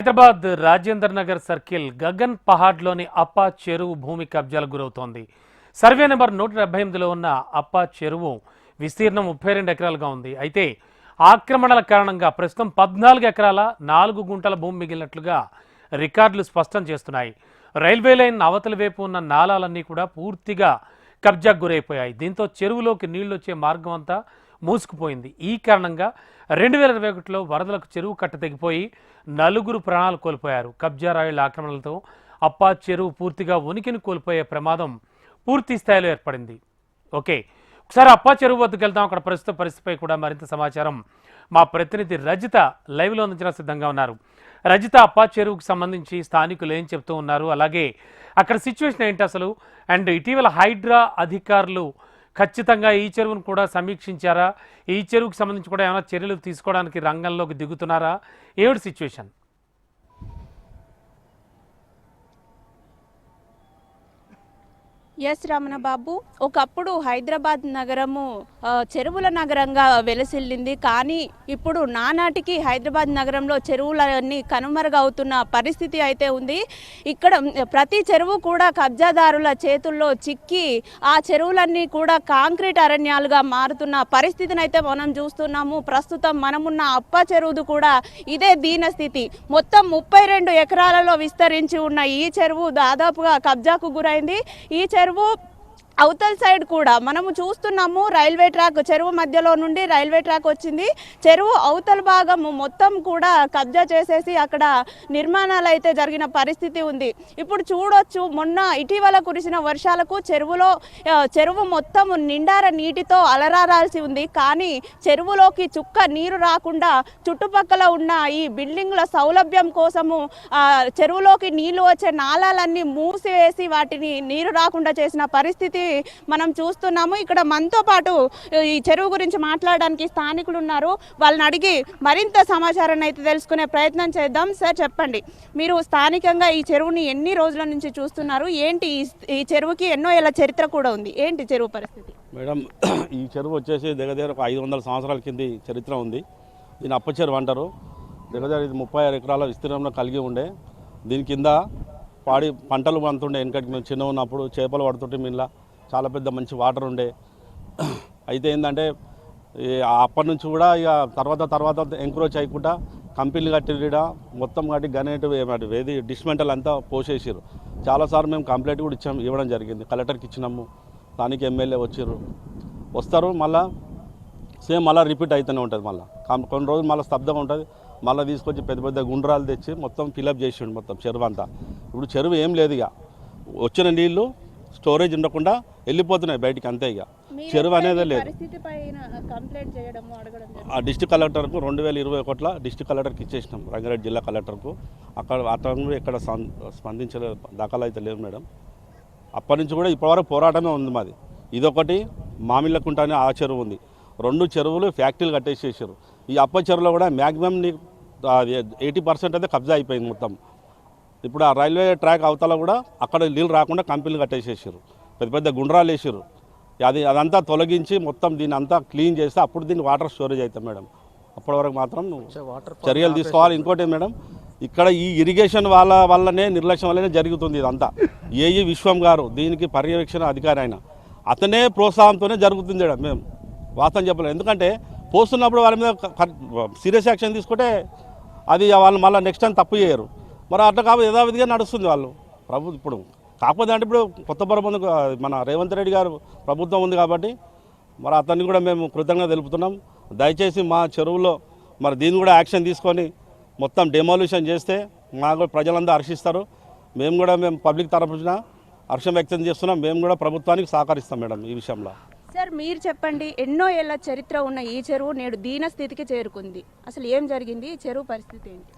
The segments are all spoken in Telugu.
హైదరాబాద్ రాజేందర్ నగర్ సర్కిల్ గగన్ పహాడ్లోని అప్పా చెరువు భూమి కబ్జాలకు గురవుతోంది. సర్వే నెంబర్ నూట డెబ్బై ఎనిమిదిలో ఉన్న అప్పా చెరువు విస్తీర్ణం ముప్పై రెండు ఎకరాలుగా ఉంది. అయితే ఆక్రమణల కారణంగా ప్రస్తుతం పద్నాలుగు ఎకరాల నాలుగు గుంటల భూమి మిగిలినట్లుగా రికార్డులు స్పష్టం చేస్తున్నాయి. రైల్వే లైన్ అవతల వైపు ఉన్న నాలాలన్నీ కూడా పూర్తిగా కబ్జాకు గురైపోయాయి. దీంతో చెరువులోకి నీళ్ళు వచ్చే మార్గం అంతా మూసుకుపోయింది. ఈ కారణంగా రెండు వేల ఇరవై ఒకటిలో వరదలకు చెరువు కట్ట తెగిపోయి నలుగురు ప్రాణాలు కోల్పోయారు. కబ్జా రాయుళ్ళ ఆక్రమణలతో అప్పా చెరువు పూర్తిగా ఉనికిని కోల్పోయే ప్రమాదం పూర్తి స్థాయిలో ఏర్పడింది. ఓకే ఒకసారి అప్పా చెరువు వద్దకు వెళ్దాం. అక్కడ ప్రస్తుత పరిస్థితిపై కూడా మరింత సమాచారం మా ప్రతినిధి రజిత లైవ్లో అందించడం సిద్ధంగా ఉన్నారు. రజిత అప్పా చెరువుకు సంబంధించి స్థానికులు ఏం చెప్తూ ఉన్నారు? అలాగే అక్కడ సిచ్యువేషన్ ఏంటి అసలు? అండ్ ఇటీవల హైడ్రా అధికారులు ఖచ్చితంగా ఈ చెరువును కూడా సమీక్షించారా? ఈ చెరువుకు సంబంధించి కూడా ఏమైనా చర్యలు తీసుకోవడానికి రంగంలోకి దిగుతున్నారా? ఏమిటి సిచ్యువేషన్. ఎస్ రమణ బాబు ఒకప్పుడు హైదరాబాద్ నగరము చెరువుల నగరంగా వెలసిల్లింది. కానీ ఇప్పుడు నానాటికి హైదరాబాద్ నగరంలో చెరువులన్నీ కనుమరుగవుతున్న పరిస్థితి అయితే ఉంది. ఇక్కడ ప్రతి చెరువు కూడా కబ్జాదారుల చేతుల్లో చిక్కి ఆ చెరువులన్నీ కూడా కాంక్రీట్ అరణ్యాలుగా మారుతున్న పరిస్థితిని అయితే మనం చూస్తున్నాము. ప్రస్తుతం మనమున్న అప్ప చెరువుది కూడా ఇదే దీన స్థితి. మొత్తం ముప్పై రెండు ఎకరాలలో విస్తరించి ఉన్న ఈ చెరువు దాదాపుగా కబ్జాకు గురైంది. ఈ చెరువు वो అవతల సైడ్ కూడా మనము చూస్తున్నాము రైల్వే ట్రాక్ చెరువు మధ్యలో నుండి రైల్వే ట్రాక్ వచ్చింది. చెరువు అవతల భాగం మొత్తం కూడా కబ్జా చేసేసి అక్కడ నిర్మాణాలు అయితే జరిగిన పరిస్థితి ఉంది. ఇప్పుడు చూడొచ్చు మొన్న ఇటీవల కురిసిన వర్షాలకు చెరువులో చెరువు మొత్తం నిండార నీటితో అలరారాల్సి ఉంది. కానీ చెరువులోకి చుక్క నీరు రాకుండా చుట్టుపక్కల ఉన్న ఈ బిల్డింగ్ల సౌలభ్యం కోసము చెరువులోకి నీళ్ళు వచ్చే నాళాలన్నీ మూసివేసి వాటిని నీరు రాకుండా చేసిన పరిస్థితి మనం చూస్తున్నాము. ఇక్కడ మనతో పాటు ఈ చెరువు గురించి మాట్లాడడానికి స్థానికులు ఉన్నారు. వాళ్ళని అడిగి మరింత సమాచారాన్ని అయితే తెలుసుకునే ప్రయత్నం చేద్దాం. సార్ చెప్పండి. మీరు స్థానికంగా ఈ చెరువుని ఎన్ని రోజుల నుంచి చూస్తున్నారు? ఏంటి ఈ- చెరువుకి ఎన్నో ఏళ్ళ చరిత్ర కూడా ఉంది? ఏంటి చెరువు పరిస్థితి? మేడం ఈ చెరువు వచ్చేసి దగ్గర దగ్గర ఒక ఐదు వందల సంవత్సరాల కింది చరిత్ర ఉంది. దీని అప్ప చెరువు అంటారు. దగ్గర దగ్గర ఇది ముప్పై ఆరు ఎకరాల విస్తీర్ణంలో కలిగి ఉండే. దీని కింద పాడి పంటలు అంతుండే వెనకటి మేము చిన్న ఉన్నప్పుడు చేపలు పడుతుంటే మీలా చాలా పెద్ద మంచి వాటర్ ఉండే. అయితే ఏంటంటే అప్పటి నుంచి కూడా ఇక తర్వాత తర్వాత ఎంక్రోచ్ అయ్యకుండా కంపెనీలు కట్టిడ మొత్తం కట్టి గనేట్ ఏది డిస్మెంటల్ అంతా పోసేసారు చాలాసార్లు మేము కంప్లైంట్ కూడా ఇచ్చాము ఇవ్వడం జరిగింది. కలెక్టర్కి ఇచ్చినాము స్థానిక ఎమ్మెల్యే వచ్చారు వస్తారు మళ్ళా సేమ్ మళ్ళీ రిపీట్ అవుతూనే ఉంటుంది మళ్ళీ. కొన్ని రోజులు మళ్ళీ స్తబ్దంగా ఉంటుంది. మళ్ళీ తీసుకొచ్చి పెద్ద పెద్ద గుండ్రాలు తెచ్చి మొత్తం ఫిలప్ చేసిండు మొత్తం చెరువు అంతా. ఇప్పుడు చెరువు ఏం లేదు ఇక. వచ్చిన నీళ్ళు స్టోరేజ్ ఉండకుండా వెళ్ళిపోతున్నాయి బయటికి అంతే ఇక. చెరువు అనేది లేదు. ఆ డిస్టిక్ కలెక్టర్కు రెండు వేల ఇరవై ఒకటిల డిస్టిక్ కలెక్టర్కి ఇచ్చేసినాం. రంగారెడ్డి జిల్లా కలెక్టర్కు. అక్కడ అతను ఇక్కడ సం- స్పందించలే దాఖలు అయితే లేవు మేడం. అప్పటి నుంచి కూడా ఇప్పటివరకు పోరాటమే ఉంది మాది. ఇదొకటి మామిళ్ళకుంట అనే ఆ చెరువు ఉంది. రెండు చెరువులు ఫ్యాక్టరీలు కట్టేసేసారు ఈ అప్ప చెరువులో కూడా మ్యాక్సిమం ఎయిటీ పర్సెంట్ అయితే కబ్జా అయిపోయింది మొత్తం. ఇప్పుడు ఆ రైల్వే ట్రాక్ అవతల కూడా అక్కడ నీళ్ళు రాకుండా కంపెనీలు కట్టేసేసారు పెద్ద పెద్ద గుండ్రాలు వేసారు అది అదంతా తొలగించి మొత్తం దీన్ని అంతా క్లీన్ చేస్తే అప్పుడు దీన్ని వాటర్ స్టోరేజ్ అవుతాం మేడం. అప్పటి వరకు మాత్రం చర్యలు తీసుకోవాలి. ఇంకోటి మేడం ఇక్కడ ఈ ఇరిగేషన్ వాళ్ళ వల్లనే నిర్లక్ష్యం వల్లనే జరుగుతుంది ఇదంతా. ఏఈ విశ్వం గారు దీనికి పర్యవేక్షణ అధికారి ఆయన. అతనే ప్రోత్సాహంతోనే జరుగుతుంది ఈడ మేము వాస్తవం చెప్పలేము ఎందుకంటే పోస్తున్నప్పుడు వాళ్ళ మీద సీరియస్ యాక్షన్ తీసుకుంటే అది వాళ్ళు మళ్ళీ నెక్స్ట్ టైం తప్పు చేయరు. మరి అట్లా కాబట్టి యథావిధిగా నడుస్తుంది వాళ్ళు. ప్రభు ఇప్పుడు కాకపోతే అంటే ఇప్పుడు కొత్త ప్రభుత్వం మన రేవంత్ రెడ్డి గారు ప్రభుత్వం ఉంది కాబట్టి మరి అతన్ని కూడా మేము కృతజ్ఞత తెలుపుతున్నాం. దయచేసి మా చెరువులో మరి దీన్ని కూడా యాక్షన్ తీసుకొని మొత్తం డెమాల్యూషన్ చేస్తే మా కూడా ప్రజలందరూ హర్షిస్తారు. మేము కూడా మేము పబ్లిక్ తరఫున హర్షం వ్యక్తం చేస్తున్నాం. మేము కూడా ప్రభుత్వానికి సహకరిస్తాం మేడం ఈ విషయంలో. సార్ మీరు చెప్పండి ఎన్నో ఏళ్ళ చరిత్ర ఉన్న ఈ చెరువు నేడు దీన స్థితికి చేరుకుంది. అసలు ఏం జరిగింది? ఈ చెరువు పరిస్థితి ఏంటి?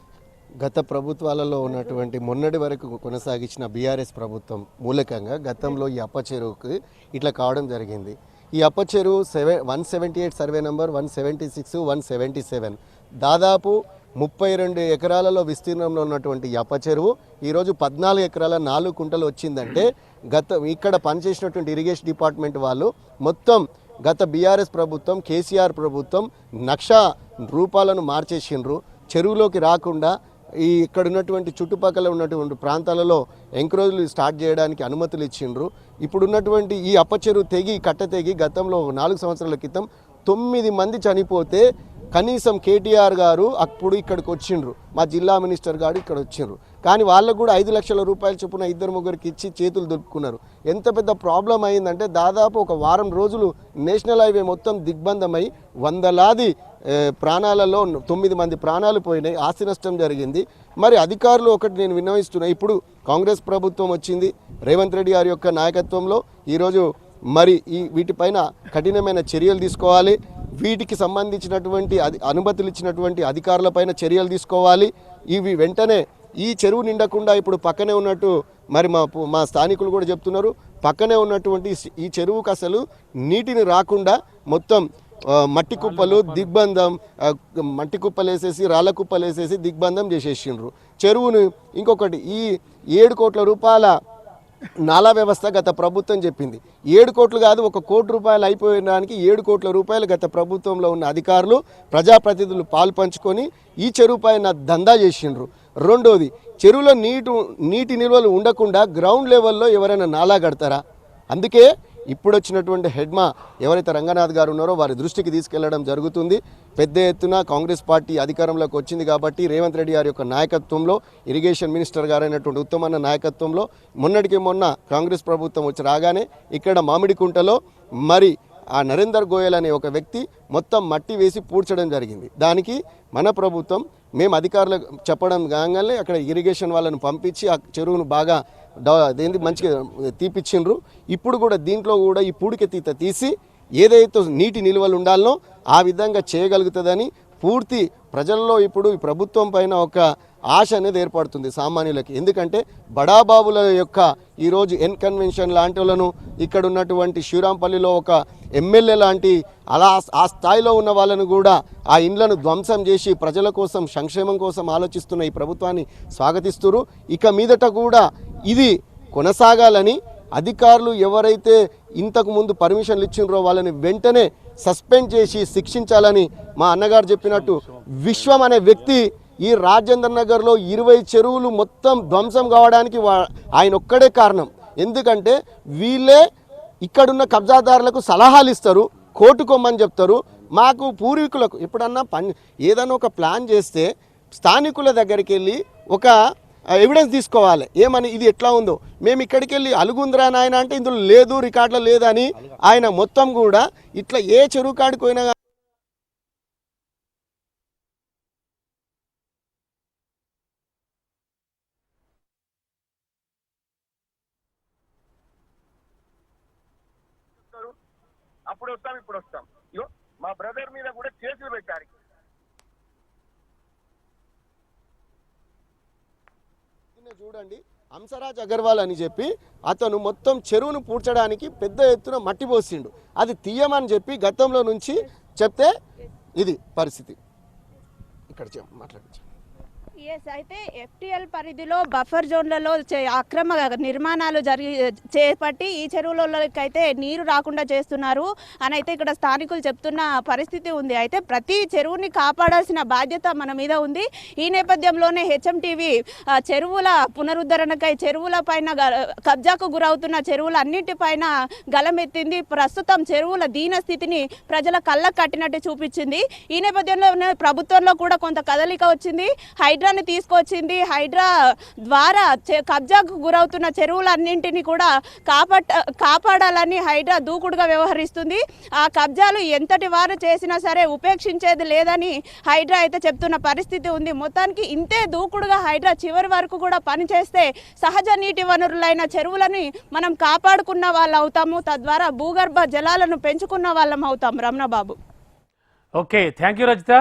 గత ప్రభుత్వాలలో ఉన్నటువంటి మొన్నటి వరకు కొనసాగించిన బీఆర్ఎస్ ప్రభుత్వం మూలకంగా గతంలో ఈ అప్పచెరువుకు ఇట్లా కావడం జరిగింది. ఈ Appacheruvu seven one seventy eight survey number one seventy six one seventy seven. దాదాపు ముప్పై రెండు ఎకరాలలో విస్తీర్ణంలో ఉన్నటువంటి ఈ చెరువు ఈరోజు పద్నాలుగు ఎకరాల నాలుగు కుంటలు వచ్చిందంటే గత ఇక్కడ పనిచేసినటువంటి ఇరిగేషన్ డిపార్ట్మెంట్ వాళ్ళు మొత్తం గత బీఆర్ఎస్ ప్రభుత్వం కేసీఆర్ ప్రభుత్వం నక్ష రూపాలను మార్చేసిండ్రు. చెరువులోకి రాకుండా ఈ ఇక్కడ ఉన్నటువంటి చుట్టుపక్కల ఉన్నటువంటి ప్రాంతాలలో ఎంక్రోజ్లు స్టార్ట్ చేయడానికి అనుమతులు ఇచ్చిండ్రు. ఇప్పుడు ఉన్నటువంటి ఈ అప్పచెరు తెగి కట్ట తెగి గతంలో నాలుగు సంవత్సరాల క్రితం తొమ్మిది మంది చనిపోతే కనీసం కేటీఆర్ గారు అప్పుడు ఇక్కడికి వచ్చిండ్రు. మా జిల్లా మినిస్టర్ గారు ఇక్కడ వచ్చిండ్రు. కానీ వాళ్ళకు కూడా ఐదు లక్షల రూపాయల చొప్పున ఇద్దరు ముగ్గురికి ఇచ్చి చేతులు దొరుకున్నారు. ఎంత పెద్ద ప్రాబ్లం అయిందంటే దాదాపు ఒక వారం రోజులు నేషనల్ హైవే మొత్తం దిగ్బంధమై వందలాది ప్రాణాలలో తొమ్మిది మంది ప్రాణాలు పోయినాయి. ఆస్తి నష్టం జరిగింది. మరి అధికారులు ఒకటి నేను విన్నవిస్తున్నా. ఇప్పుడు కాంగ్రెస్ ప్రభుత్వం వచ్చింది. రేవంత్ రెడ్డి గారి యొక్క నాయకత్వంలో ఈరోజు మరి ఈ వీటిపైన కఠినమైన చర్యలు తీసుకోవాలి. వీటికి సంబంధించినటువంటి అది అనుమతులు ఇచ్చినటువంటి అధికారులపైన చర్యలు తీసుకోవాలి. ఇవి వెంటనే ఈ చెరువు నిండకుండా ఇప్పుడు పక్కనే ఉన్నట్టు మరి మా మా స్థానికులు కూడా చెప్తున్నారు. పక్కనే ఉన్నటువంటి ఈ- చెరువుకు అసలు నీటిని రాకుండా మొత్తం మట్టి కుప్పలు దిగ్బంధం మట్టి కుప్పలు వేసేసి రాళ్ళ కుప్పలు వేసేసి దిగ్బంధం చేసేసిండ్రు. చెరువును ఇంకొకటి ఈ ఏడు కోట్ల రూపాయల నాలా వ్యవస్థ గత ప్రభుత్వం చెప్పింది. ఏడు కోట్లు కాదు ఒక కోటి రూపాయలు అయిపోయడానికి ఏడు కోట్ల రూపాయలు గత ప్రభుత్వంలో ఉన్న అధికారులు ప్రజాప్రతినిధులు పాలు పంచుకొని ఈ చెరువు పైన దందా చేసిండ్రు. రెండోది చెరువులో నీటు నీటి నిల్వలు ఉండకుండా గ్రౌండ్ లెవెల్లో ఎవరైనా నాలా కడతారా? అందుకే ఇప్పుడు వచ్చినటువంటి హెడ్మా ఎవరైతే రంగనాథ్ గారు ఉన్నారో వారి దృష్టికి తీసుకెళ్ళడం జరుగుతుంది. పెద్ద ఎత్తున కాంగ్రెస్ పార్టీ అధికారంలోకి వచ్చింది కాబట్టి రేవంత్ రెడ్డి గారి యొక్క నాయకత్వంలో ఇరిగేషన్ మినిస్టర్ గారైనటువంటి ఉత్తమన్న నాయకత్వంలో మొన్నటికి మొన్న కాంగ్రెస్ ప్రభుత్వం వచ్చి రాగానే ఇక్కడ మామిడికుంటలో మరి ఆ నరేందర్ గోయల్ అనే ఒక వ్యక్తి మొత్తం మట్టి వేసి పూడ్చడం జరిగింది. దానికి మన ప్రభుత్వం మేము అధికారులకు చెప్పడం కాగానే అక్కడ ఇరిగేషన్ వాళ్ళను పంపించి ఆ చెరువును బాగా డా- మంచిగా తీపిచ్చిండ్రు. ఇప్పుడు కూడా దీంట్లో కూడా ఈ పూడికెత్తిత తీసి ఏదైతే నీటి నిల్వలు ఉండాలనో ఆ విధంగా చేయగలుగుతుందని పూర్తి ప్రజల్లో ఇప్పుడు ఈ ప్రభుత్వం పైన ఒక ఆశ అనేది ఏర్పడుతుంది సామాన్యులకి. ఎందుకంటే బడాబాబుల యొక్క ఈరోజు ఎన్ కన్వెన్షన్ లాంటి వాళ్ళను ఇక్కడ ఉన్నటువంటి శ్రీరాంపల్లిలో ఒక ఎమ్మెల్యే లాంటి అలా ఆ స్థాయిలో ఉన్న వాళ్ళను కూడా ఆ ఇండ్లను ధ్వంసం చేసి ప్రజల కోసం సంక్షేమం కోసం ఆలోచిస్తున్న ఈ ప్రభుత్వాన్ని స్వాగతిస్తున్నారు ఇక మీదట కూడా ఇది కొనసాగాలని అధికారులు ఎవరైతే ఇంతకు ముందు పర్మిషన్లు ఇచ్చిండ్రో వాళ్ళని వెంటనే సస్పెండ్ చేసి శిక్షించాలని మా అన్నగారు చెప్పినట్టు విశ్వం అనే వ్యక్తి ఈ రాజేంద్ర నగర్లో ఇరవై చెరువులు మొత్తం ధ్వంసం కావడానికి వా- ఆయన ఒక్కడే కారణం. ఎందుకంటే వీళ్ళే ఇక్కడున్న కబ్జాదారులకు సలహాలు ఇస్తారు కోర్టుకోమని చెప్తారు. మాకు పూర్వీకులకు ఎప్పుడన్నా పని ఏదైనా ఒక ప్లాన్ చేస్తే స్థానికుల దగ్గరికి వెళ్ళి ఒక ఎవిడెన్స్ తీసుకోవాలి. ఏమని? ఇది ఎట్లా ఉందో? మేము ఇక్కడికి వెళ్ళి అలుగుందిరా నాయన అంటే ఇందులో లేదు రికార్డులో లేదని ఆయన మొత్తం కూడా ఇట్లా ఏ చెరువు కాడికి పోయినా అప్పుడు వస్తాం ఇప్పుడు వస్తాం. ఇగో మా బ్రదర్ మీద కూడా కేసులు పెట్టారు. చూడండి. హంసరాజ్ అగర్వాల్ అని చెప్పి అతను మొత్తం చెరువును పూడ్చడానికి పెద్ద ఎత్తున మట్టి పోసిండు. అది తీయమని చెప్పి గతంలో నుంచి చెప్తే ఇది పరిస్థితి. ఇక్కడ చెప్- మాట్లాడించు ఎస్ అయితే ఎఫ్టిఎల్ పరిధిలో బఫర్ జోన్లలో చే- అక్రమ నిర్మాణాలు జరిగి చేపట్టి ఈ చెరువులలోకి అయితే నీరు రాకుండా చేస్తున్నారు అని అయితే ఇక్కడ స్థానికులు చెప్తున్న పరిస్థితి ఉంది. అయితే ప్రతి చెరువుని కాపాడాల్సిన బాధ్యత మన మీద ఉంది. ఈ నేపథ్యంలోనే హెచ్ఎంటీవీ చెరువుల పునరుద్ధరణకై చెరువుల పైన కబ్జాకు గురవుతున్న చెరువుల అన్నిటిపైన గలమెత్తింది. ప్రస్తుతం చెరువుల దీన స్థితిని ప్రజల కళ్ళకు కట్టినట్టు చూపించింది. ఈ నేపథ్యంలో ప్రభుత్వంలో కూడా కొంత కదలిక వచ్చింది. హైడ్రాని తీసుకొచ్చింది. హైడ్రా ద్వారా కబ్జాకు గురవుతున్న చెరువులన్నింటినీ కూడా కాపాట కాపాడాలని హైడ్రా దూకుడుగా వ్యవహరిస్తుంది. ఆ కబ్జాలు ఎంతటి వారు చేసినా సరే ఉపేక్షించేది లేదని హైడ్రా అయితే చెప్తున్న పరిస్థితి ఉంది. మొత్తానికి ఇంతే దూకుడుగా హైడ్రా చివరి వరకు కూడా పనిచేస్తే సహజ నీటి వనరులైన చెరువులని మనం కాపాడుకున్న వాళ్ళు అవుతాము. తద్వారా భూగర్భ జలాలను పెంచుకున్న వాళ్ళం అవుతాం. Ramanababu. Okay. Thank you Rajitha.